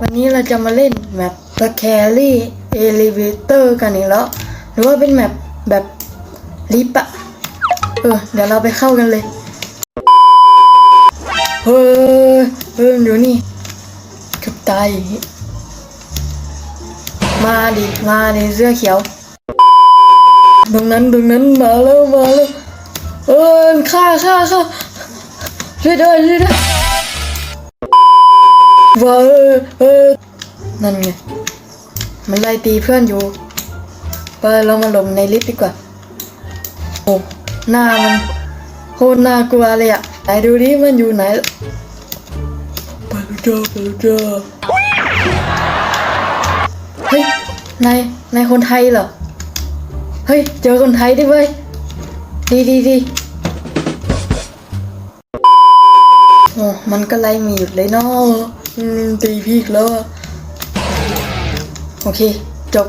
วันนี้เราจะมาเล่นแมป The Carry Elevator กันอีกแล้ว หรือว่าเป็นแมปแบบลิฟต์อะเออ เดี๋ยวเราไปเข้ากันเลย เฮ้ยเฮ้ยอยู่นี่กับตาย มาดิ มาดิเสื้อเขียวตรงนั้นตรงนั้นมาแล้วมาแล้วเออฆ่าฆ่าฆ่าช่วยด้วยช่วยด้วย ว้าเออเออนั่นไง มันไล่ตีเพื่อนอยู่ ไปเรามาหลบในลิฟต์ดีกว่า โอ้ หน้ามันโคตรน่ากลัวเลยอะไหนดูดิมันอยู่ไหนไปแล้วจ้าไปแล้วจ้าเฮ้ยนายนายคนไทยเหรอ เฮ้ย เจอคนไทยดิเว้ย ดีดีดี มันก็ไล่มีหยุดเลยเนาะตีพี่อีกแล้ว โอเค จบ